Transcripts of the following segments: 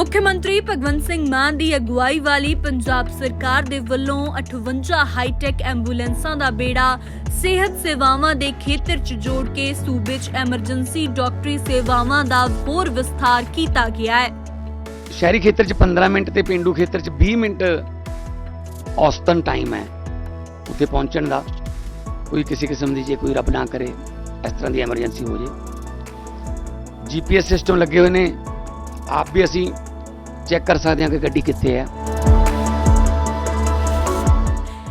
ਮੁੱਖ ਮੰਤਰੀ ਭਗਵੰਤ ਸਿੰਘ ਮਾਨ ਦੀ ਅਗਵਾਈ ਵਾਲੀ ਪੰਜਾਬ ਸਰਕਾਰ ਦੇ ਵੱਲੋਂ 58 ਹਾਈਟੈਕ ਐਂਬੂਲੈਂਸਾਂ ਦਾ ਬੇੜਾ ਸਿਹਤ ਸੇਵਾਵਾਂ ਦੇ ਖੇਤਰ 'ਚ ਜੋੜ ਕੇ ਸੂਬੇ 'ਚ ਐਮਰਜੈਂਸੀ ਡਾਕਟਰੀ ਸੇਵਾਵਾਂ ਦਾ ਹੋਰ ਵਿਸਥਾਰ ਕੀਤਾ ਗਿਆ ਹੈ। ਸ਼ਹਿਰੀ ਖੇਤਰ 'ਚ 15 ਮਿੰਟ ਤੇ ਪਿੰਡੂ ਖੇਤਰ 'ਚ 20 ਮਿੰਟ ਔਸਤਨ ਟਾਈਮ ਹੈ। ਉੱਥੇ ਪਹੁੰਚਣ ਦਾ ਕੋਈ ਕਿਸੇ ਕਿਸਮ ਦੀ ਜੇ ਕੋਈ ਰੱਬ ਨਾ ਕਰੇ, ਇਸ ਤਰ੍ਹਾਂ ਦੀ ਐਮਰਜੈਂਸੀ ਹੋ ਜੇ। ਜੀਪੀਐਸ ਸਿਸਟਮ ਲੱਗੇ ਹੋਏ ਨੇ। ਆਪ ਵੀ ਅਸੀਂ ਚੈੱਕ ਕਰ ਸਕਦੇ ਹਾਂ ਕਿ ਗੱਡੀ ਕਿੱਥੇ ਹੈ।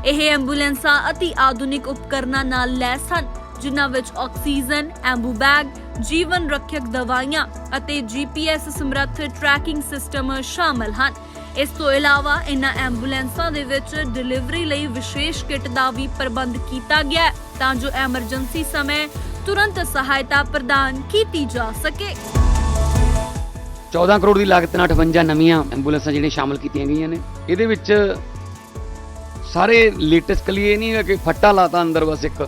ਇਹ ਐਂਬੂਲੈਂਸਾਂ ਅਤੀ ਆਧੁਨਿਕ ਉਪਕਰਨਾਂ ਨਾਲ ਲੈਸ ਹਨ, ਜਿਨ੍ਹਾਂ ਵਿੱਚ ਆਕਸੀਜਨ, ਐਂਬੂ ਬੈਗ, ਜੀਵਨ ਰੱਖਿਅਕ ਦਵਾਈਆਂ ਅਤੇ ਜੀਪੀਐਸ ਸਮਰੱਥ ਟਰੈਕਿੰਗ ਸਿਸਟਮ ਸ਼ਾਮਲ ਹਨ। ਇਸ ਤੋਂ ਇਲਾਵਾ ਇਨ੍ਹਾਂ ਐਂਬੂਲੈਂਸਾਂ ਦੇ ਵਿੱਚ ਡਿਲੀਵਰੀ ਲਈ ਵਿਸ਼ੇਸ਼ ਕਿੱਟ ਦਾ ਵੀ ਪ੍ਰਬੰਧ ਕੀਤਾ ਗਿਆ ਹੈ, ਤਾਂ ਜੋ ਐਮਰਜੈਂਸੀ ਸਮੇਂ ਤੁਰੰਤ ਸਹਾਇਤਾ ਪ੍ਰਦਾਨ ਕੀਤੀ ਜਾ ਸਕੇ। 14 ਕਰੋੜ ਦੀ ਲਾਗਤ ਨਾਲ 58 ਨਵੀਆਂ ਐਂਬੂਲੈਂਸਾਂ ਜਿਹੜੀਆਂ ਸ਼ਾਮਲ ਕੀਤੀਆਂ ਗਈਆਂ ਨੇ। ਇਹਦੇ ਵਿੱਚ ਸਾਰੇ ਲੇਟੈਸਟ ਕਲੀ ਇਹ ਨਹੀਂ ਹੈ ਕਿ ਫੱਟਾ ਲਾਤਾ ਅੰਦਰ ਬਸ ਇੱਕ।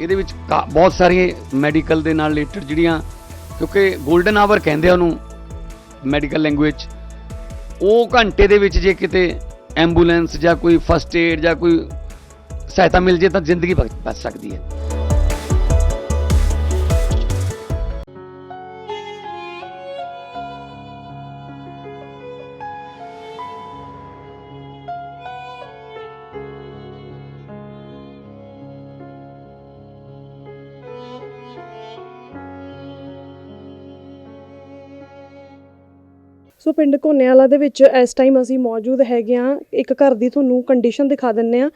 ਇਹਦੇ ਵਿੱਚ ਕਾ- ਬਹੁਤ ਸਾਰੀਆਂ ਮੈਡੀਕਲ ਦੇ ਨਾਲ ਰਿਲੇਟਡ ਜਿਹੜੀਆਂ, ਕਿਉਂਕਿ 골ਡਨ ਆਵਰ ਕਹਿੰਦੇ ਆ ਉਹਨੂੰ ਮੈਡੀਕਲ ਲੈਂਗੁਏਜ ਉਹ ਘੰਟੇ ਦੇ ਵਿੱਚ ਜੇ ਕਿਤੇ ਐਂਬੂਲੈਂਸ ਜਾਂ ਕੋਈ ਫਸਟ ਏਡ ਜਾਂ ਕੋਈ ਸਹਾਇਤਾ ਮਿਲ ਜੇ ਤਾਂ ਜ਼ਿੰਦਗੀ ਬਚ ਬਚ ਸਕਦੀ ਹੈ। ਸੋ ਪਿੰਡ ਕੋਨੇਵਾਲਾ ਦੇ ਵਿੱਚ ਇਸ ਟਾਈਮ ਅਸੀਂ ਮੌਜੂਦ ਹੈਗੇ ਆ ਇੱਕ ਘਰ ਦੀ ਤੁਹਾਨੂੰ ਕੰਡੀਸ਼ਨ ਦਿਖਾ ਦਿੰਨੇ ਆ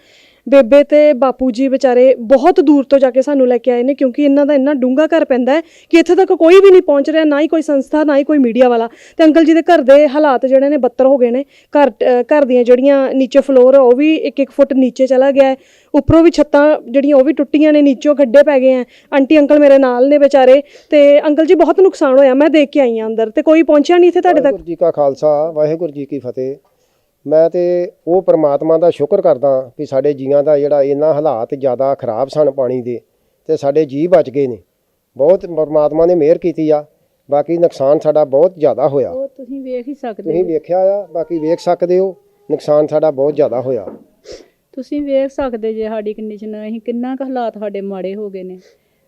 ਬੇਬੇ ਤੇ ਬਾਪੂ ਜੀ ਵਿਚਾਰੇ ਬਹੁਤ ਦੂਰ ਤੋਂ ਜਾ ਕੇ ਸਾਨੂੰ ਲੈ ਕੇ ਆਏ ਨੇ ਕਿਉਂਕਿ ਇਹਨਾਂ ਦਾ ਇੰਨਾ ਡੂੰਘਾ ਘਰ ਪੈਂਦਾ ਹੈ ਕਿ ਇੱਥੇ ਤੱਕ ਕੋਈ ਵੀ ਨਹੀਂ ਪਹੁੰਚ ਰਿਹਾ ਨਾ ਹੀ ਕੋਈ ਸੰਸਥਾ ਨਾ ਹੀ ਕੋਈ ਮੀਡੀਆ ਵਾਲਾ। ਤੇ ਅੰਕਲ ਜੀ ਦੇ ਘਰ ਦੇ ਹਾਲਾਤ ਜਿਹੜੇ ਨੇ ਬੱਤਰ ਹੋ ਗਏ ਨੇ। ਘਰ ਅ, ਘਰ ਦੀਆਂ ਜਿਹੜੀਆਂ ਨੀਚੇ ਫਲੋਰ ਉਹ ਵੀ ਇੱਕ ਇੱਕ ਫੁੱਟ ਨੀਚੇ ਚਲਾ ਗਿਆ ਹੈ। ਉੱਪਰੋਂ ਵੀ ਛੱਤਾਂ ਜਿਹੜੀਆਂ ਉਹ ਵੀ ਟੁੱਟੀਆਂ ਨੇ ਨੀਚੋਂ ਖੱਡੇ ਪੈ ਗਏ ਆ ਆਂਟੀ ਅੰਕਲ ਮੇਰੇ ਨਾਲ ਨੇ ਵਿਚਾਰੇ। ਤੇ ਅੰਕਲ ਜੀ ਬਹੁਤ ਨੁਕਸਾਨ ਹੋਇਆ ਮੈਂ ਦੇਖ ਕੇ ਆਈ ਆ ਅੰਦਰ। ਤੇ ਕੋਈ ਪਹੁੰਚਿਆ ਨਹੀਂ ਇੱਥੇ ਤੁਹਾਡੇ ਤੱਕ? ਵਾਹਿਗੁਰੂ ਜੀ ਕਾ ਖਾਲਸਾ ਵਾਹਿਗੁਰੂ ਜੀ ਕੀ ਫਤਿਹ। ਮੈਂ ਤੇ ਉਹ ਪ੍ਰਮਾਤਮਾ ਦਾ ਸ਼ੁਕਰ ਕਰਦਾ ਵੀ ਸਾਡੇ ਜੀਆਂ ਦਾ ਜਿਹੜਾ ਇਹਨਾਂ ਹਾਲਾਤ ਜ਼ਿਆਦਾ ਖਰਾਬ ਸਨ ਪਾਣੀ ਦੇ ਤੇ ਸਾਡੇ ਜੀ ਬਚ ਗਏ ਨੇ। ਬਹੁਤ ਪ੍ਰਮਾਤਮਾ ਨੇ ਮਿਹਰ ਕੀਤੀ ਆ ਬਾਕੀ ਨੁਕਸਾਨ ਸਾਡਾ ਬਹੁਤ ਜ਼ਿਆਦਾ ਹੋਇਆ। ਉਹ ਤੁਸੀਂ ਵੇਖ ਹੀ ਸਕਦੇ ਤੁਸੀਂ ਵੇਖਿਆ ਆ ਬਾਕੀ ਵੇਖ ਸਕਦੇ ਹੋ ਨੁਕਸਾਨ ਸਾਡਾ ਬਹੁਤ ਜ਼ਿਆਦਾ ਹੋਇਆ। ਤੁਸੀਂ ਵੇਖ ਸਕਦੇ ਜੇ ਸਾਡੀ ਕੰਡੀਸ਼ਨ ਅਸੀਂ ਕਿੰਨਾ ਕੁ ਹਾਲਾਤ ਸਾਡੇ ਮਾੜੇ ਹੋ ਗਏ ਨੇ।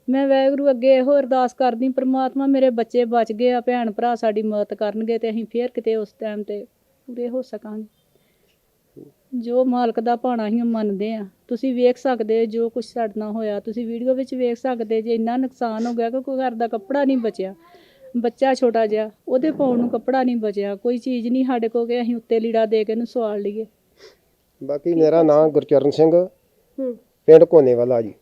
ਮੈਂ ਵਾਹਿਗੁਰੂ ਅੱਗੇ ਇਹੋ ਅਰਦਾਸ ਕਰਦੀ ਪ੍ਰਮਾਤਮਾ ਮੇਰੇ ਬੱਚੇ ਬਚ ਗਏ ਆ ਭੈਣ ਭਰਾ ਸਾਡੀ ਮਦਦ ਕਰਨਗੇ ਤੇ ਅਸੀਂ ਫੇਰ ਕਿਤੇ ਉਸ ਟਾਈਮ ਤੇ ਪੂਰੇ ਹੋ ਸਕਾਂਗੇ। ਜੋ ਮਾਲਕ ਦਾ ਭਾਣਾ ਹੀ ਮੰਨਦੇ ਆ। ਤੁਸੀਂ ਵੇਖ ਸਕਦੇ ਹੋ ਜੋ ਕੁਝ ਸਾਡੇ ਨਾਲ ਹੋਇਆ। ਤੁਸੀਂ ਵੀਡੀਓ ਵਿੱਚ ਵੇਖ ਸਕਦੇ ਜੇ ਇੰਨਾ ਨੁਕਸਾਨ ਹੋ ਗਿਆ ਕਿ ਕੋਈ ਘਰ ਦਾ ਕੱਪੜਾ ਨਹੀਂ ਬਚਿਆ। ਬੱਚਾ ਛੋਟਾ ਜਿਹਾ ਉਹਦੇ ਪਾਉਣ ਨੂੰ ਕੱਪੜਾ ਨਹੀਂ ਬਚਿਆ। ਕੋਈ ਚੀਜ਼ ਨਹੀਂ ਸਾਡੇ ਕੋਲ ਕਿ ਅਸੀਂ ਉੱਤੇ ਲੀੜਾ ਦੇ ਕੇ ਇਹਨੂੰ ਸਵਾਲ ਲਈਏ। ਬਾਕੀ ਮੇਰਾ ਨਾਮ ਗੁਰਚਰਨ ਸਿੰਘ। ਹੂੰ। ਪਿੰਡ ਕੋਨੇਵਾਲਾ ਜੀ।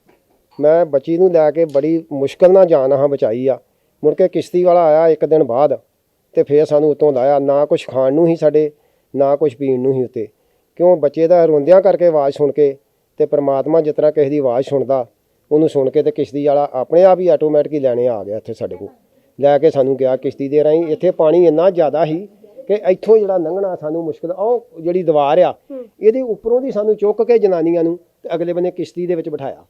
ਮੈਂ ਬੱਚੀ ਨੂੰ ਲੈ ਕੇ ਬੜੀ ਮੁਸ਼ਕਲ ਨਾਲ ਜਾਨ ਹਾਂ ਬਚਾਈ ਆ। ਮੁੜ ਕੇ ਕਿਸ਼ਤੀ ਵਾਲਾ ਆਇਆ ਇੱਕ ਦਿਨ ਬਾਅਦ ਤੇ ਫੇਰ ਸਾਨੂੰ ਉਤੋਂ ਲਾਇਆ। ਨਾ ਕੁਝ ਖਾਣ ਨੂੰ ਹੀ ਸਾਡੇ ਨਾ ਕੁਝ ਪੀਣ ਨੂੰ ਹੀ ਉੱਤੇ। ਕਿਉਂ ਬੱਚੇ ਦਾ ਰੋਂਦਿਆਂ ਕਰਕੇ ਆਵਾਜ਼ ਸੁਣ ਕੇ ਤੇ ਪ੍ਰਮਾਤਮਾ ਜਿਸ ਤਰ੍ਹਾਂ ਕਿਸੇ ਦੀ ਆਵਾਜ਼ ਸੁਣਦਾ ਉਹਨੂੰ ਸੁਣ ਕੇ ਤੇ ਕਿਸ਼ਤੀ ਵਾਲਾ ਆਪਣੇ ਆਪ ਹੀ ਆਟੋਮੈਟਿਕ ਹੀ ਲੈਣੇ ਆ ਗਿਆ ਇੱਥੇ ਸਾਡੇ ਕੋਲ। ਲੈ ਕੇ ਸਾਨੂੰ ਗਿਆ ਕਿਸ਼ਤੀ ਦੇ ਰਾਹੀਂ ਇੱਥੇ ਪਾਣੀ ਇੰਨਾ ਜ਼ਿਆਦਾ ਸੀ ਕਿ ਇੱਥੋਂ ਜਿਹੜਾ ਲੰਘਣਾ ਸਾਨੂੰ ਮੁਸ਼ਕਲ ਉਹ ਜਿਹੜੀ ਦੀਵਾਰ ਆ ਇਹਦੇ ਉੱਪਰੋਂ ਦੀ ਸਾਨੂੰ ਚੁੱਕ ਕੇ ਜਨਾਨੀਆਂ ਨੂੰ ਤੇ ਅਗਲੇ ਬੰਨੇ ਕਿਸ਼ਤੀ ਦੇ ਵਿੱਚ ਬਿਠਾਇਆ।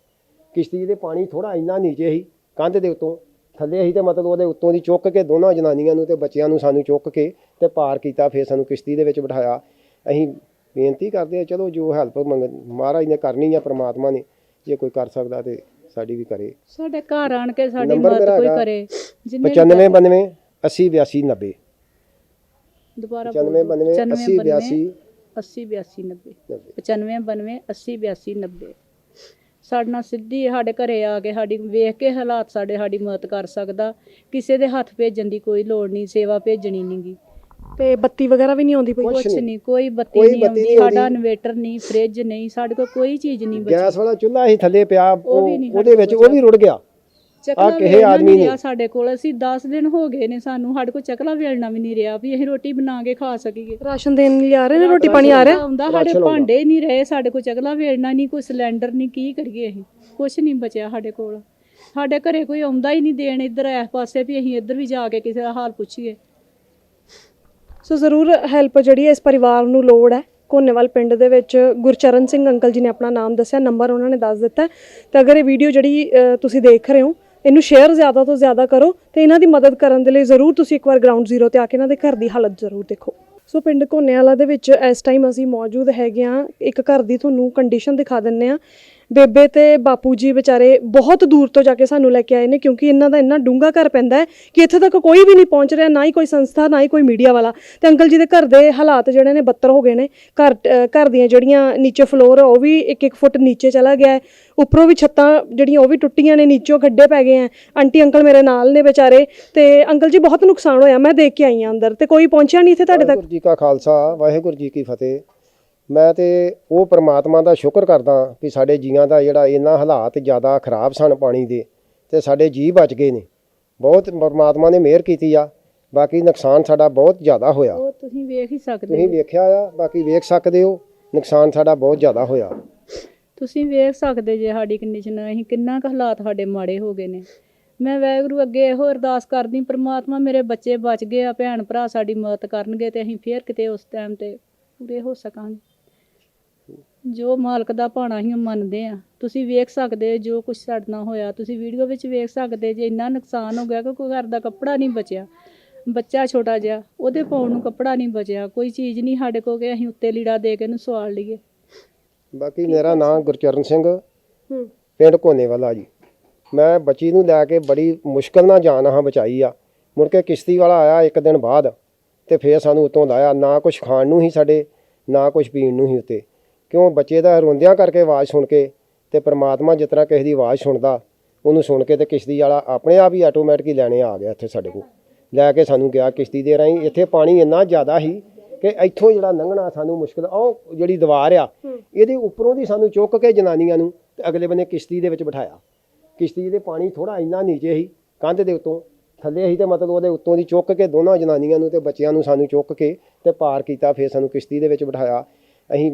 ਕਿਸ਼ਤੀ ਦੇ ਪਾਣੀ ਥੋੜਾ ਇੰਨਾ ਨੀਚੇ ਸੀ ਕੰਧ ਦੇ ਉੱਤੋਂ ਥੱਲੇ ਸੀ ਤੇ ਮਤਲਬ ਉਹਦੇ ਉੱਤੋਂ ਦੀ ਚੁੱਕ ਕੇ ਦੋਨਾਂ ਜਨਾਨੀਆਂ ਨੂੰ ਤੇ ਬੱਚਿਆਂ ਨੂੰ ਸਾਨੂੰ ਚੁੱਕ ਕੇ ਤੇ ਪਾਰ ਕੀਤਾ ਫਿਰ ਸਾਨੂੰ ਕਿਸ਼ਤੀ ਦੇ ਵਿੱਚ ਬਿਠਾਇਆ। ਅਸੀਂ ਬੇਨਤੀ ਕਰਦੇ ਆ ਚਲੋ ਜੋ ਹੈਲਪ ਮੰਗ ਮਹਾਰਾਜ ਨੇ ਕਰਨੀ ਆ ਪ੍ਰਮਾਤਮਾ ਨੇ ਜੇ ਕੋਈ ਕਰ ਸਕਦਾ ਤੇ ਸਾਡੀ ਵੀ ਕਰੇ। ਸਾਡੇ ਘਰ ਆਣ ਕੇ ਸਾਡੀ ਮਦਦ ਮੇਰਾ ਕੋਈ ਹੈਗਾ ਕਰੇ। ਜਿੰਨੇ 95 92 80 82 90 ਦੁਬਾਰਾ 95 92 80 82 80 82 90 90 95 92 80 82 90 ਸਾਡੇ ਨਾਲ ਸਿੱਧੀ ਸਾਡੇ ਘਰੇ ਆ ਕੇ ਸਾਡੀ ਵੇਖ ਕੇ ਹਾਲਾਤ ਸਾਡੇ ਸਾਡੀ ਮਦਦ ਕਰ ਸਕਦਾ। ਕਿਸੇ ਦੇ ਹੱਥ ਭੇਜਣ ਦੀ ਕੋਈ ਲੋੜ ਨਹੀਂ ਸੇਵਾ ਭੇਜਣੀ ਨਹੀਂਗੀ ਤੇ ਬੱਤੀ ਵਗੈਰਾ ਵੀ ਨਹੀਂ ਆਉਂਦੀ ਪਈ ਕੁਛ ਨਹੀਂ। ਕੋਈ ਬੱਤੀ ਕੋਈ ਨਹੀਂ ਆਉਂਦੀ ਸਾਡਾ। ਇਨਵੇਟਰ ਨਹੀਂ ਫ੍ਰਿਜ ਨਹੀਂ ਸਾਡੇ ਕੋਲ ਕੋਈ ਚੀਜ਼ ਨਹੀਂ ਬਚੀ। ਗੈਸ ਵਾਲਾ ਚੁੱਲ੍ਹਾ ਹੀ ਥੱਲੇ ਪਿਆ ਉਹਦੇ ਵਿੱਚ ਉਹ ਵੀ ਰੁੜ ਗਿਆ। ਕਿਸੇ ਵੇਲਣਾ ਆਦਮੀ ਨੇ- ਸਾਡੇ ਕੋਲ। ਅਸੀਂ 10 ਦਿਨ ਹੋ ਗਏ ਨੇ ਸਾਨੂੰ ਸਾਡੇ ਕੋਲ ਚਕਲਾ ਵੇਲਣਾ ਵੀ ਨਹੀਂ ਰਿਹਾ ਵੀ ਅਸੀਂ ਰੋਟੀ ਬਣਾ ਕੇ ਖਾ ਸਕੀਏ। ਰਾਸ਼ਨ ਦੇਣ ਲਈ ਆ ਰਹੇ ਨੇ ਰੋਟੀ ਪਾਣੀ ਆ ਰਿਹਾ? ਆਉਂਦਾ ਸਾਡੇ। ਭਾਂਡੇ ਨਹੀਂ ਰਹੇ ਸਾਡੇ ਕੋਲ ਚਕਲਾ ਵੇਲਣਾ ਨਹੀਂ ਕੋਈ ਸਿਲੰਡਰ ਨਹੀਂ ਕੀ ਕਰੀਏ ਅਸੀਂ? ਕੁਝ ਨਹੀਂ ਬਚਿਆ ਸਾਡੇ ਕੋਲ। ਸਾਡੇ ਘਰੇ ਕੋਈ ਆਉਂਦਾ ਹੀ ਨਹੀਂ ਦੇਣ ਇੱਧਰ ਇਸ ਪਾਸੇ ਵੀ ਅਸੀਂ ਇੱਧਰ ਵੀ ਜਾ ਕੇ ਕਿਸੇ ਦਾ ਹਾਲ ਪੁੱਛੀਏ। ਸੋ ਜ਼ਰੂਰ ਹੈਲਪ ਜਿਹੜੀ ਹੈ ਇਸ ਪਰਿਵਾਰ ਨੂੰ ਲੋੜ ਹੈ। ਕੋਨੇਵਾਲ ਪਿੰਡ ਦੇ ਵਿੱਚ ਗੁਰਚਰਨ ਸਿੰਘ ਅੰਕਲ ਜੀ ਨੇ ਆਪਣਾ ਨਾਮ ਦੱਸਿਆ ਨੰਬਰ ਉਹਨਾਂ ਨੇ ਦੱਸ ਦਿੱਤਾ ਹੈ। ਤੇ ਅਗਰ ਇਹ ਵੀਡੀਓ ਜਿਹੜੀ ਤੁਸੀਂ ਦੇਖ ਰਹੇ ਹੋ, ਇਹਨੂੰ ਸ਼ੇਅਰ ਜ਼ਿਆਦਾ ਤੋਂ ਜ਼ਿਆਦਾ ਕਰੋ ਤੇ ਇਹਨਾਂ ਦੀ ਮਦਦ ਕਰਨ ਦੇ ਲਈ ਜ਼ਰੂਰ ਤੁਸੀਂ ਇੱਕ ਵਾਰ ਗਰਾਊਂਡ ਜ਼ੀਰੋ ਤੇ ਆ ਕੇ ਇਹਨਾਂ ਦੇ ਘਰ ਦੀ ਹਾਲਤ ਜ਼ਰੂਰ ਦੇਖੋ। ਸੋ ਪਿੰਡ ਕੋਨੇਵਾਲਾ ਦੇ ਵਿੱਚ ਇਸ ਟਾਈਮ ਅਸੀਂ ਮੌਜੂਦ ਹੈਗੇ ਆ ਇੱਕ ਘਰ ਦੀ ਤੁਹਾਨੂੰ ਕੰਡੀਸ਼ਨ ਦਿਖਾ ਦਿੰਨੇ ਆ ਬੇਬੇ ਤੇ ਬਾਪੂ ਜੀ ਵਿਚਾਰੇ ਬਹੁਤ ਦੂਰ ਤੋਂ ਜਾ ਕੇ ਸਾਨੂੰ ਲੈ ਕੇ ਆਏ ਨੇ, ਕਿਉਂਕਿ ਇਹਨਾਂ ਦਾ ਇੰਨਾ ਡੂੰਘਾ ਘਰ ਪੈਂਦਾ ਹੈ ਕਿ ਇੱਥੇ ਤੱਕ ਕੋਈ ਵੀ ਨਹੀਂ ਪਹੁੰਚ ਰਿਹਾ, ਨਾ ਹੀ ਕੋਈ ਸੰਸਥਾ, ਨਾ ਹੀ ਕੋਈ ਮੀਡੀਆ ਵਾਲਾ। ਤੇ ਅੰਕਲ ਜੀ ਦੇ ਘਰ ਦੇ ਹਾਲਾਤ ਜਿਹੜੇ ਨੇ ਬੱਤਰ ਹੋ ਗਏ ਨੇ। ਘਰ ਘਰ ਦੀਆਂ ਜਿਹੜੀਆਂ ਨੀਚੇ ਫਲੋਰ ਉਹ ਵੀ ਇੱਕ ਇੱਕ ਫੁੱਟ ਨੀਚੇ ਚਲਾ ਗਿਆ ਹੈ। ਉੱਪਰੋਂ ਵੀ ਛੱਤਾਂ ਜਿਹੜੀਆਂ, ਉਹ ਵੀ ਟੁੱਟੀਆਂ ਨੇ, ਨੀਚੋਂ ਖੱਡੇ ਪੈ ਗਏ ਆ। ਆਂਟੀ, ਅੰਕਲ ਮੇਰੇ ਨਾਲ ਨੇ ਵਿਚਾਰੇ। ਤੇ ਅੰਕਲ ਜੀ, ਬਹੁਤ ਨੁਕਸਾਨ ਹੋਇਆ, ਮੈਂ ਦੇਖ ਕੇ ਆਈ ਹਾਂ ਅੰਦਰ। ਤੇ ਕੋਈ ਪਹੁੰਚਿਆ ਨਹੀਂ ਇੱਥੇ ਤੁਹਾਡੇ ਤੱਕ? ਵਾਹਿਗੁਰੂ ਜੀ ਕਾ ਖਾਲਸਾ, ਵਾਹਿਗੁਰੂ ਜੀ ਕੀ ਫਤਿਹ। ਮੈਂ ਤੇ ਉਹ ਪ੍ਰਮਾਤਮਾ ਦਾ ਸ਼ੁਕਰ ਕਰਦਾ ਕਿ ਸਾਡੇ ਜੀਆਂ ਦਾ ਜਿਹੜਾ ਇਹਨਾਂ ਹਾਲਾਤ ਜ਼ਿਆਦਾ ਖਰਾਬ ਸਨ ਪਾਣੀ ਦੇ ਤੇ ਸਾਡੇ ਜੀ ਬਚ ਗਏ ਨੇ। ਬਹੁਤ ਪ੍ਰਮਾਤਮਾ ਨੇ ਮਿਹਰ ਕੀਤੀ ਆ ਬਾਕੀ ਨੁਕਸਾਨ ਸਾਡਾ ਬਹੁਤ ਜ਼ਿਆਦਾ ਹੋਇਆ। ਉਹ ਤੁਸੀਂ ਵੇਖ ਹੀ ਸਕਦੇ ਤੁਸੀਂ ਹੋ। ਵੇਖਿਆ ਆ ਬਾਕੀ ਵੇਖ ਸਕਦੇ ਹੋ ਨੁਕਸਾਨ ਸਾਡਾ ਬਹੁਤ ਜ਼ਿਆਦਾ ਹੋਇਆ। ਤੁਸੀਂ ਵੇਖ ਸਕਦੇ ਜੇ ਸਾਡੀ ਕੰਡੀਸ਼ਨ ਅਸੀਂ ਕਿੰਨਾ ਕੁ ਹਾਲਾਤ ਸਾਡੇ ਮਾੜੇ ਹੋ ਗਏ ਨੇ। ਮੈਂ ਵਾਹਿਗੁਰੂ ਅੱਗੇ ਇਹੋ ਅਰਦਾਸ ਕਰਦੀ ਪ੍ਰਮਾਤਮਾ ਮੇਰੇ ਬੱਚੇ ਬਚ ਗਏ ਆ ਭੈਣ ਭਰਾ ਸਾਡੀ ਮਦਦ ਕਰਨਗੇ ਤੇ ਅਸੀਂ ਫੇਰ ਕਿਤੇ ਉਸ ਟਾਈਮ ਤੇ ਪੂਰੇ ਹੋ ਸਕਾਂਗੇ। ਜੋ ਮਾਲਕ ਦਾ ਭਾਣਾ ਹੀ ਮੰਨਦੇ ਆ। ਤੁਸੀਂ ਵੇਖ ਸਕਦੇ ਹੋ ਜੋ ਕੁਝ ਸਾਡੇ ਨਾਲ ਹੋਇਆ। ਤੁਸੀਂ ਵੀਡੀਓ ਵਿੱਚ ਵੇਖ ਸਕਦੇ ਜੇ ਇੰਨਾ ਨੁਕਸਾਨ ਹੋ ਗਿਆ ਕਿ ਕੋਈ ਘਰ ਦਾ ਕੱਪੜਾ ਨਹੀਂ ਬਚਿਆ। ਬੱਚਾ ਛੋਟਾ ਜਿਹਾ ਉਹਦੇ ਪਾਉਣ ਨੂੰ ਕੱਪੜਾ ਨਹੀਂ ਬਚਿਆ। ਕੋਈ ਚੀਜ਼ ਨਹੀਂ ਸਾਡੇ ਕੋਲ ਕਿ ਅਸੀਂ ਉੱਤੇ ਲੀੜਾ ਦੇ ਕੇ ਇਹਨੂੰ ਸਵਾਲ ਲਈਏ। ਬਾਕੀ ਮੇਰਾ ਨਾਮ ਗੁਰਚਰਨ ਸਿੰਘ। ਹੂੰ। ਪਿੰਡ ਕੋਨੇਵਾਲਾ ਜੀ। ਮੈਂ ਬੱਚੀ ਨੂੰ ਲੈ ਕੇ ਬੜੀ ਮੁਸ਼ਕਲ ਨਾਲ ਜਾਨ ਹਾਂ ਬਚਾਈ ਆ। ਮੁੜ ਕੇ ਕਿਸ਼ਤੀ ਵਾਲਾ ਆਇਆ ਇੱਕ ਦਿਨ ਬਾਅਦ ਤੇ ਫੇਰ ਸਾਨੂੰ ਉਤੋਂ ਲਾਇਆ। ਨਾ ਕੁਝ ਖਾਣ ਨੂੰ ਹੀ ਸਾਡੇ ਨਾ ਕੁਝ ਪੀਣ ਨੂੰ ਹੀ ਉੱਤੇ। ਕਿਉਂ ਬੱਚੇ ਦਾ ਰੋਂਦਿਆਂ ਕਰਕੇ ਆਵਾਜ਼ ਸੁਣ ਕੇ ਤੇ ਪ੍ਰਮਾਤਮਾ ਜਿਸ ਤਰ੍ਹਾਂ ਕਿਸੇ ਦੀ ਆਵਾਜ਼ ਸੁਣਦਾ ਉਹਨੂੰ ਸੁਣ ਕੇ ਤੇ ਕਿਸ਼ਤੀ ਵਾਲਾ ਆਪਣੇ ਆਪ ਹੀ ਆਟੋਮੈਟਿਕ ਲੈਣੇ ਆ ਗਿਆ ਇੱਥੇ ਸਾਡੇ ਕੋਲ। ਲੈ ਕੇ ਸਾਨੂੰ ਗਿਆ ਕਿਸ਼ਤੀ ਦੇ ਰਾਹੀਂ ਇੱਥੇ ਪਾਣੀ ਇੰਨਾ ਜ਼ਿਆਦਾ ਸੀ ਕਿ ਇੱਥੋਂ ਜਿਹੜਾ ਲੰਘਣਾ ਸਾਨੂੰ ਮੁਸ਼ਕਲ ਉਹ ਜਿਹੜੀ ਦੀਵਾਰ ਆ ਇਹਦੇ ਉੱਪਰੋਂ ਦੀ ਸਾਨੂੰ ਚੁੱਕ ਕੇ ਜਨਾਨੀਆਂ ਨੂੰ ਤੇ ਅਗਲੇ ਬੰਨੇ ਕਿਸ਼ਤੀ ਦੇ ਵਿੱਚ ਬਿਠਾਇਆ। ਕਿਸ਼ਤੀ ਦੇ ਪਾਣੀ ਥੋੜਾ ਇੰਨਾ ਨੀਚੇ ਸੀ ਕੰਧ ਦੇ ਉੱਤੋਂ ਥੱਲੇ ਸੀ ਤੇ ਮਤਲਬ ਉਹਦੇ ਉੱਤੋਂ ਦੀ ਚੁੱਕ ਕੇ ਦੋਨਾਂ ਜਨਾਨੀਆਂ ਨੂੰ ਤੇ ਬੱਚਿਆਂ ਨੂੰ ਸਾਨੂੰ ਚੁੱਕ ਕੇ ਤੇ ਪਾਰ ਕੀਤਾ ਫਿਰ ਸਾਨੂੰ ਕਿਸ਼ਤੀ ਦੇ ਵਿੱਚ ਬਿਠਾਇਆ। ਅਸੀਂ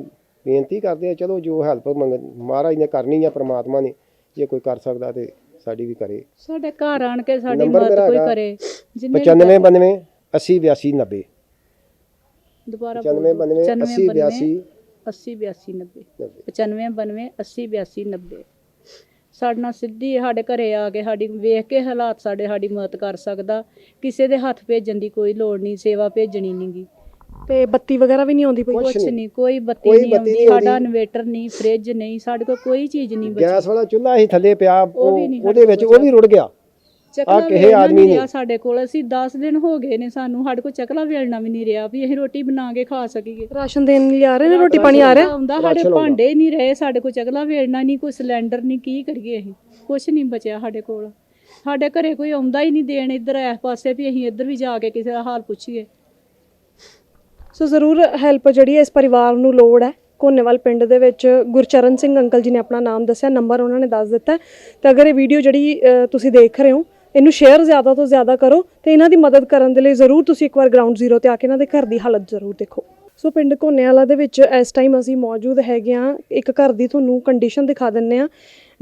ਬੇਨਤੀ ਕਰਦੇ ਆ ਚਲੋ ਜੋ ਹੈਲਪ ਮੰਗ ਮਹਾਰਾਜ ਨੇ ਕਰਨੀ ਆ ਪ੍ਰਮਾਤਮਾ ਨੇ ਜੇ ਕੋਈ ਕਰ ਸਕਦਾ ਤੇ ਸਾਡੀ ਵੀ ਕਰੇ। ਸਾਡੇ ਘਰ ਆਣ ਕੇ ਸਾਡੀ ਮਦਦ ਕੋਈ ਕਰੇ। ਜਿੰਨੇ ਵੀ 95 92 80 82 90 ਦੁਬਾਰਾ 95 92 80 82 80 82 90 90 95 92 80 82 90 ਸਾਡੇ ਨਾਲ ਸਿੱਧੀ ਸਾਡੇ ਘਰੇ ਆ ਕੇ ਸਾਡੀ ਵੇਖ ਕੇ ਹਾਲਾਤ ਸਾਡੇ ਸਾਡੀ ਮਦਦ ਕਰ ਸਕਦਾ। ਕਿਸੇ ਦੇ ਹੱਥ ਭੇਜਣ ਦੀ ਕੋਈ ਲੋੜ ਨਹੀਂ ਸੇਵਾ ਭੇਜਣੀ ਨਹੀਂਗੀ ਤੇ ਬੱਤੀ ਵਗੈਰਾ ਵੀ ਨਹੀਂ ਆਉਂਦੀ ਪਈ? ਕੁਛ ਕੁਛ ਨਹੀਂ। ਕੋਈ ਬੱਤੀ ਕੋਈ ਨਹੀਂ ਬੱਤੀ ਆਉਂਦੀ ਨਹੀਂ ਸਾਡਾ ਆਉਂਦੀ। ਇਨਵੇਟਰ ਨਹੀਂ ਫ੍ਰਿਜ ਨਹੀਂ ਸਾਡੇ ਕੋਲ ਕੋਈ ਚੀਜ਼ ਨਹੀਂ ਬਚੀ। ਗੈਸ ਵਾਲਾ ਚੁੱਲ੍ਹਾ ਹੀ ਥੱਲੇ ਪਿਆ ਉਹ ਵੀ ਨਹੀਂ ਉਹ- ਉਹਦੇ ਵਿੱਚ ਉਹ ਵੀ ਰੁੜ ਗਿਆ। ਚਕਲਾ ਕਿਸੇ ਵੇਲਣਾ ਆਦਮੀ ਨਹੀਂ ਨੇ। ਰਿਹਾ ਸਾਡੇ ਕੋਲ ਅਸੀਂ 10 ਦਿਨ ਹੋ ਗਏ ਨੇ ਸਾਨੂੰ ਸਾਡੇ ਕੋਲ ਚਕਲਾ ਵੇਲਣਾ ਵੀ ਨਹੀਂ ਰਿਹਾ ਵੀ ਅਸੀਂ ਰੋਟੀ ਬਣਾ ਕੇ ਖਾ ਸਕੀਏ। ਰਾਸ਼ਨ ਦੇਣ ਲਈ ਆ ਰਹੇ ਨੇ ਰੋਟੀ ਪਾਣੀ ਆ ਰਿਹਾ? ਆਉਂਦਾ ਸਾਡੇ। ਭਾਂਡੇ ਨਹੀਂ ਰਹੇ ਸਾਡੇ ਕੋਲ ਚਗਲਾ ਵੇੜਨਾ ਨਹੀਂ ਕੋਈ ਸਿਲੰਡਰ ਨਹੀਂ ਕੀ ਕਰੀਏ ਅਸੀਂ? ਕੁਝ ਨਹੀਂ ਬਚਿਆ ਸਾਡੇ ਕੋਲ। ਸਾਡੇ ਘਰੇ ਕੋਈ ਆਉਂਦਾ ਹੀ ਨਹੀਂ ਦੇਣ ਇੱਧਰ ਇਸ ਪਾਸੇ ਵੀ ਅਸੀਂ ਇੱਧਰ ਵੀ ਜਾ ਕੇ ਕਿਸੇ ਦਾ ਹਾਲ ਪੁੱਛੀਏ। ਸੋ ਜ਼ਰੂਰ ਹੈਲਪ ਜਿਹੜੀ ਹੈ ਇਸ ਪਰਿਵਾਰ ਨੂੰ ਲੋੜ ਹੈ। ਕੋਨੇਵਾਲ ਪਿੰਡ ਦੇ ਵਿੱਚ ਗੁਰਚਰਨ ਸਿੰਘ ਅੰਕਲ ਜੀ ਨੇ ਆਪਣਾ ਨਾਮ ਦੱਸਿਆ ਨੰਬਰ ਉਹਨਾਂ ਨੇ ਦੱਸ ਦਿੱਤਾ। ਹੈ। ਤੇ ਅਗਰ ਇਹ ਵੀਡੀਓ ਜਿਹੜੀ ਤੁਸੀਂ ਦੇਖ ਰਹੇ ਹੋ, ਇਹਨੂੰ ਸ਼ੇਅਰ ਜ਼ਿਆਦਾ ਤੋਂ ਜ਼ਿਆਦਾ ਕਰੋ ਤੇ ਇਹਨਾਂ ਦੀ ਮਦਦ ਕਰਨ ਦੇ ਲਈ ਜ਼ਰੂਰ ਤੁਸੀਂ ਇੱਕ ਵਾਰ ਗਰਾਊਂਡ ਜ਼ੀਰੋ ਤੇ ਆ ਕੇ ਇਹਨਾਂ ਦੇ ਘਰ ਦੀ ਹਾਲਤ ਜ਼ਰੂਰ ਦੇਖੋ। ਸੋ ਪਿੰਡ ਕੋਨੇਵਾਲਾ ਦੇ ਵਿੱਚ ਇਸ ਟਾਈਮ ਅਸੀਂ ਮੌਜੂਦ ਹੈਗੇ ਆ ਇੱਕ ਘਰ ਦੀ ਤੁਹਾਨੂੰ ਕੰਡੀਸ਼ਨ ਦਿਖਾ ਦਿੰਨੇ ਆ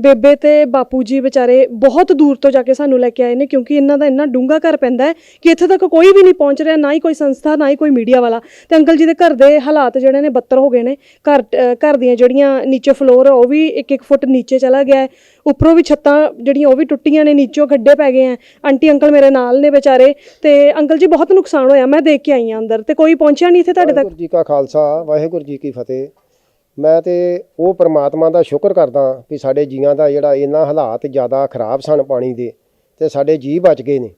ਬੇਬੇ ਤੇ ਬਾਪੂ ਜੀ ਵਿਚਾਰੇ ਬਹੁਤ ਦੂਰ ਤੋਂ ਜਾ ਕੇ ਸਾਨੂੰ ਲੈ ਕੇ ਆਏ ਨੇ ਕਿਉਂਕਿ ਇਹਨਾਂ ਦਾ ਇੰਨਾ ਡੂੰਘਾ ਘਰ ਪੈਂਦਾ ਹੈ ਕਿ ਇੱਥੇ ਤੱਕ ਕੋਈ ਵੀ ਨਹੀਂ ਪਹੁੰਚ ਰਿਹਾ ਨਾ ਹੀ ਕੋਈ ਸੰਸਥਾ ਨਾ ਹੀ ਕੋਈ ਮੀਡੀਆ ਵਾਲਾ। ਤੇ ਅੰਕਲ ਜੀ ਦੇ ਘਰ ਦੇ ਹਾਲਾਤ ਜਿਹੜੇ ਨੇ ਬੱਤਰ ਹੋ ਗਏ ਨੇ। ਘਰ ਅ, ਘਰ ਦੀਆਂ ਜਿਹੜੀਆਂ ਨੀਚੇ ਫਲੋਰ ਉਹ ਵੀ ਇੱਕ ਇੱਕ ਫੁੱਟ ਨੀਚੇ ਚਲਾ ਗਿਆ ਹੈ। ਉੱਪਰੋਂ ਵੀ ਛੱਤਾਂ ਜਿਹੜੀਆਂ ਉਹ ਵੀ ਟੁੱਟੀਆਂ ਨੇ ਨੀਚੋਂ ਖੱਡੇ ਪੈ ਗਏ ਆ ਆਂਟੀ ਅੰਕਲ ਮੇਰੇ ਨਾਲ ਨੇ ਵਿਚਾਰੇ। ਤੇ ਅੰਕਲ ਜੀ ਬਹੁਤ ਨੁਕਸਾਨ ਹੋਇਆ ਮੈਂ ਦੇਖ ਕੇ ਆਈ ਹਾਂ ਅੰਦਰ। ਤੇ ਕੋਈ ਪਹੁੰਚਿਆ ਨਹੀਂ ਇੱਥੇ ਤੁਹਾਡੇ ਤੱਕ? ਵਾਹਿਗੁਰੂ ਜੀ ਕਾ ਖਾਲਸਾ ਵਾਹਿਗੁਰੂ ਜੀ ਕੀ ਫਤਿਹ। ਮੈਂ ਤੇ ਉਹ ਪ੍ਰਮਾਤਮਾ ਦਾ ਸ਼ੁਕਰ ਕਰਦਾ ਕਿ ਸਾਡੇ ਜੀਆਂ ਦਾ ਜਿਹੜਾ ਇਹਨਾਂ ਹਾਲਾਤ ਜ਼ਿਆਦਾ ਖਰਾਬ ਸਨ ਪਾਣੀ ਦੇ ਤੇ ਸਾਡੇ ਜੀ ਬਚ ਗਏ ਨੇ।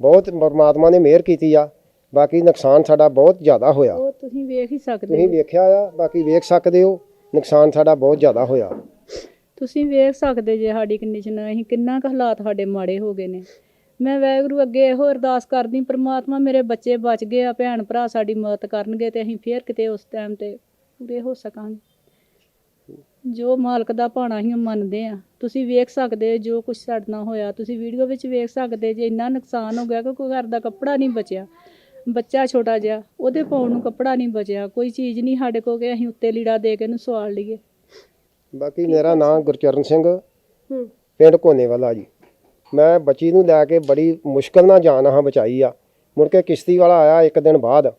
ਬਹੁਤ ਪ੍ਰਮਾਤਮਾ ਨੇ ਮਿਹਰ ਕੀਤੀ ਆ ਬਾਕੀ ਨੁਕਸਾਨ ਸਾਡਾ ਬਹੁਤ ਜ਼ਿਆਦਾ ਹੋਇਆ। ਉਹ ਤੁਸੀਂ ਵੇਖ ਹੀ ਸਕਦੇ ਤੁਸੀਂ ਹੋ। ਵੇਖਿਆ ਆ ਬਾਕੀ ਵੇਖ ਸਕਦੇ ਹੋ ਨੁਕਸਾਨ ਸਾਡਾ ਬਹੁਤ ਜ਼ਿਆਦਾ ਹੋਇਆ। ਤੁਸੀਂ ਵੇਖ ਸਕਦੇ ਜੇ ਸਾਡੀ ਕੰਡੀਸ਼ਨ ਅਸੀਂ ਕਿੰਨਾ ਕੁ ਹਾਲਾਤ ਸਾਡੇ ਮਾੜੇ ਹੋ ਗਏ ਨੇ। ਮੈਂ ਵਾਹਿਗੁਰੂ ਅੱਗੇ ਇਹੋ ਅਰਦਾਸ ਕਰਦੀ ਪ੍ਰਮਾਤਮਾ ਮੇਰੇ ਬੱਚੇ ਬਚ ਗਏ ਆ ਭੈਣ ਭਰਾ ਸਾਡੀ ਮਦਦ ਕਰਨਗੇ ਤੇ ਅਸੀਂ ਫੇਰ ਕਿਤੇ ਉਸ ਟਾਈਮ ਤੇ ਪੂਰੇ ਹੋ ਸਕਾਂਗੇ। ਜੋ ਮਾਲਕ ਦਾ ਭਾਣਾ ਹੀ ਮੰਨਦੇ ਆ। ਤੁਸੀਂ ਵੇਖ ਸਕਦੇ ਹੋ ਜੋ ਕੁਝ ਸਾਡੇ ਨਾਲ ਹੋਇਆ। ਤੁਸੀਂ ਵੀਡੀਓ ਵਿੱਚ ਵੇਖ ਸਕਦੇ ਜੇ ਇੰਨਾ ਨੁਕਸਾਨ ਹੋ ਗਿਆ ਕਿ ਕੋਈ ਘਰ ਦਾ ਕੱਪੜਾ ਨਹੀਂ ਬਚਿਆ। ਬੱਚਾ ਛੋਟਾ ਜਿਹਾ ਉਹਦੇ ਪਾਉਣ ਨੂੰ ਕੱਪੜਾ ਨਹੀਂ ਬਚਿਆ। ਕੋਈ ਚੀਜ਼ ਨਹੀਂ ਸਾਡੇ ਕੋਲ ਕਿ ਅਸੀਂ ਉੱਤੇ ਲੀੜਾ ਦੇ ਕੇ ਇਹਨੂੰ ਸਵਾਲ ਲਈਏ। ਬਾਕੀ ਮੇਰਾ ਨਾਮ ਗੁਰਚਰਨ ਸਿੰਘ। ਹੂੰ। ਪਿੰਡ ਕੋਨੇਵਾਲਾ ਜੀ। ਮੈਂ ਬੱਚੀ ਨੂੰ ਲੈ ਕੇ ਬੜੀ ਮੁਸ਼ਕਲ ਨਾਲ ਜਾਨ ਹਾਂ ਬਚਾਈ ਆ। ਮੁੜ ਕੇ ਕਿਸ਼ਤੀ ਵਾਲਾ ਆਇਆ ਇੱਕ ਦਿਨ ਬਾਅਦ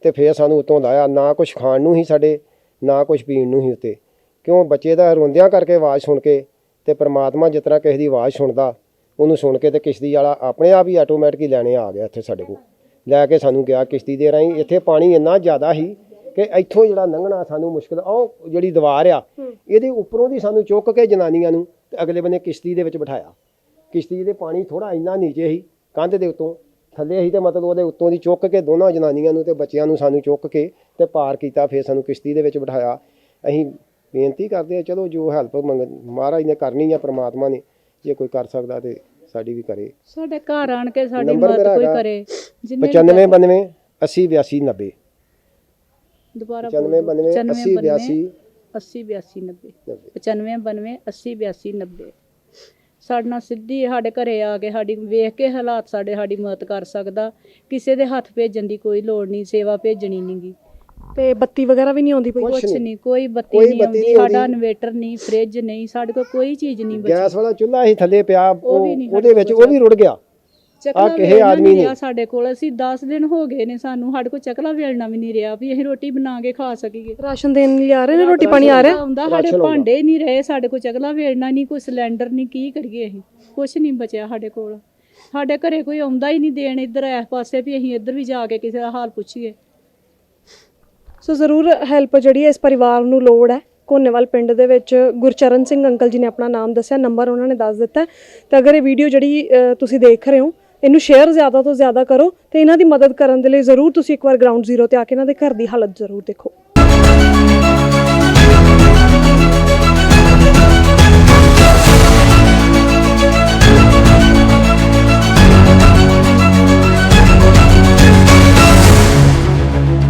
ਤੇ ਫੇਰ ਸਾਨੂੰ ਉਤੋਂ ਲਾਇਆ। ਨਾ ਕੁਝ ਖਾਣ ਨੂੰ ਹੀ ਸਾਡੇ ਨਾ ਕੁਝ ਪੀਣ ਨੂੰ ਹੀ ਉੱਤੇ। ਕਿਉਂ ਬੱਚੇ ਦਾ ਰੋਂਦਿਆਂ ਕਰਕੇ ਆਵਾਜ਼ ਸੁਣ ਕੇ ਤੇ ਪ੍ਰਮਾਤਮਾ ਜਿਸ ਤਰ੍ਹਾਂ ਕਿਸੇ ਦੀ ਆਵਾਜ਼ ਸੁਣਦਾ ਉਹਨੂੰ ਸੁਣ ਕੇ ਤੇ ਕਿਸ਼ਤੀ ਵਾਲਾ ਆਪਣੇ ਆਪ ਹੀ ਆਟੋਮੈਟਿਕ ਹੀ ਲੈਣੇ ਆ ਗਿਆ ਇੱਥੇ ਸਾਡੇ ਕੋਲ। ਲੈ ਕੇ ਸਾਨੂੰ ਗਿਆ ਕਿਸ਼ਤੀ ਦੇ ਰਾਹੀਂ ਇੱਥੇ ਪਾਣੀ ਇੰਨਾ ਜ਼ਿਆਦਾ ਸੀ ਕਿ ਇੱਥੋਂ ਜਿਹੜਾ ਲੰਘਣਾ ਸਾਨੂੰ ਮੁਸ਼ਕਲ ਉਹ ਜਿਹੜੀ ਦੀਵਾਰ ਆ ਇਹਦੇ ਉੱਪਰੋਂ ਦੀ ਸਾਨੂੰ ਚੁੱਕ ਕੇ ਜਨਾਨੀਆਂ ਨੂੰ ਤੇ ਅਗਲੇ ਬੰਨੇ ਕਿਸ਼ਤੀ ਦੇ ਵਿੱਚ ਬਿਠਾਇਆ। ਕਿਸ਼ਤੀ ਦੇ ਪਾਣੀ ਥੋੜਾ ਇੰਨਾ ਨੀਚੇ ਸੀ ਕੰਧ ਦੇ ਉੱਤੋਂ ਥੱਲੇ ਸੀ ਤੇ ਮਤਲਬ ਉਹਦੇ ਉੱਤੋਂ ਦੀ ਚੁੱਕ ਕੇ ਦੋਨਾਂ ਜਨਾਨੀਆਂ ਨੂੰ ਤੇ ਬੱਚਿਆਂ ਨੂੰ ਸਾਨੂੰ ਚੁੱਕ ਕੇ ਤੇ ਪਾਰ ਕੀਤਾ ਫਿਰ ਸਾਨੂੰ ਕਿਸ਼ਤੀ ਦੇ ਵਿੱਚ ਬਿਠਾਇਆ। ਅਸੀਂ ਬੇਨਤੀ ਕਰਦੇ ਆ ਚਲੋ ਜੋ ਹੈਲਪ ਮੰਗ ਮਹਾਰਾਜ ਨੇ ਕਰਨੀ ਆ ਪ੍ਰਮਾਤਮਾ ਨੇ ਜੇ ਕੋਈ ਕਰ ਸਕਦਾ ਤੇ ਸਾਡੀ ਵੀ ਕਰੇ। ਸਾਡੇ ਘਰ ਆਣ ਕੇ ਸਾਡੀ ਮਦਦ ਮੇਰਾ ਕੋਈ ਹੈਗਾ ਕਰੇ। ਜਿੰਨੇ 95 92 80 82 90 ਦੁਬਾਰਾ 95 92 80 82 80 82 90 95 92 80 82 90 ਸਾਡੇ ਨਾਲ ਸਿੱਧੀ ਸਾਡੇ ਘਰੇ ਆ ਕੇ ਸਾਡੀ ਵੇਖ ਕੇ ਹਾਲਾਤ ਸਾਡੇ ਸਾਡੀ ਮਦਦ ਕਰ ਸਕਦਾ। ਕਿਸੇ ਦੇ ਹੱਥ ਭੇਜਣ ਦੀ ਕੋਈ ਲੋੜ ਨਹੀਂ ਸੇਵਾ ਭੇਜਣੀ ਨਹੀਂਗੀ ਤੇ ਬੱਤੀ ਵਗੈਰਾ ਵੀ ਨਹੀਂ ਆਉਂਦੀ ਪਈ? ਕੁਛ ਨਹੀਂ। ਕੋਈ ਬੱਤੀ ਨਹੀਂ ਆਉਂਦੀ ਸਾਡਾ। ਇਨਵੇਟਰ ਨਹੀਂ ਫ੍ਰਿਜ ਨਹੀਂ ਸਾਡੇ ਕੋਲ ਕੋਈ ਚੀਜ਼ ਨਹੀਂ ਬਚੀ। ਗੈਸ ਵਾਲਾ ਚੁੱਲ੍ਹਾ ਹੀ ਥੱਲੇ ਪਿਆ ਉਹਦੇ ਵਿੱਚ ਉਹ ਵੀ ਰੁੜ ਗਿਆ। ਕਿਸੇ ਵੇਲਣਾ ਆਦਮੀ ਨੇ- ਰਿਹਾ ਸਾਡੇ ਕੋਲ। ਅਸੀਂ 10 ਦਿਨ ਹੋ ਗਏ ਨੇ ਸਾਨੂੰ ਸਾਡੇ ਕੋਲ ਚਕਲਾ ਵੇਲਣਾ ਵੀ ਨਹੀਂ ਰਿਹਾ ਵੀ ਅਸੀਂ ਰੋਟੀ ਬਣਾ ਕੇ ਖਾ ਸਕੀਏ। ਰਾਸ਼ਨ ਦੇਣ ਲਈ ਆ ਰਹੇ ਨੇ ਰੋਟੀ ਪਾਣੀ ਆ ਰਿਹਾ? ਆਉਂਦਾ ਸਾਡੇ। ਭਾਂਡੇ ਨਹੀਂ ਰਹੇ ਸਾਡੇ ਕੋਲ ਚਕਲਾ ਵੇਲਣਾ ਨਹੀਂ ਕੋਈ ਸਿਲੰਡਰ ਨਹੀਂ ਕੀ ਕਰੀਏ ਅਸੀਂ? ਕੁਝ ਨਹੀਂ ਬਚਿਆ ਸਾਡੇ ਕੋਲ। ਸਾਡੇ ਘਰੇ ਕੋਈ ਆਉਂਦਾ ਹੀ ਨਹੀਂ ਦੇਣ ਇੱਧਰ ਇਸ ਪਾਸੇ ਵੀ ਅਸੀਂ ਇੱਧਰ ਵੀ ਜਾ ਕੇ ਕਿਸੇ ਦਾ ਹਾਲ ਪੁੱਛੀਏ। ਸੋ ਜ਼ਰੂਰ ਹੈਲਪ ਜਿਹੜੀ ਹੈ ਇਸ ਪਰਿਵਾਰ ਨੂੰ ਲੋੜ ਹੈ ਕੋਨੇਵਾਲ ਪਿੰਡ ਦੇ ਵਿੱਚ ਗੁਰਚਰਨ ਸਿੰਘ ਅੰਕਲ ਜੀ ਨੇ ਆਪਣਾ ਨਾਮ ਦੱਸਿਆ ਨੰਬਰ ਉਹਨਾਂ ਨੇ ਦੱਸ ਦਿੱਤਾ ਹੈ। ਤੇ ਅਗਰ ਇਹ ਵੀਡੀਓ ਜਿਹੜੀ ਤੁਸੀਂ ਦੇਖ ਰਹੇ ਹੋ, ਇਹਨੂੰ ਸ਼ੇਅਰ ਜ਼ਿਆਦਾ ਤੋਂ ਜ਼ਿਆਦਾ ਕਰੋ ਤੇ ਇਹਨਾਂ ਦੀ ਮਦਦ ਕਰਨ ਦੇ ਲਈ ਜ਼ਰੂਰ ਤੁਸੀਂ ਇੱਕ ਵਾਰ ਗਰਾਊਂਡ ਜ਼ੀਰੋ ਤੇ ਆ ਕੇ ਇਹਨਾਂ ਦੇ ਘਰ ਦੀ ਹਾਲਤ ਜ਼ਰੂਰ ਦੇਖੋ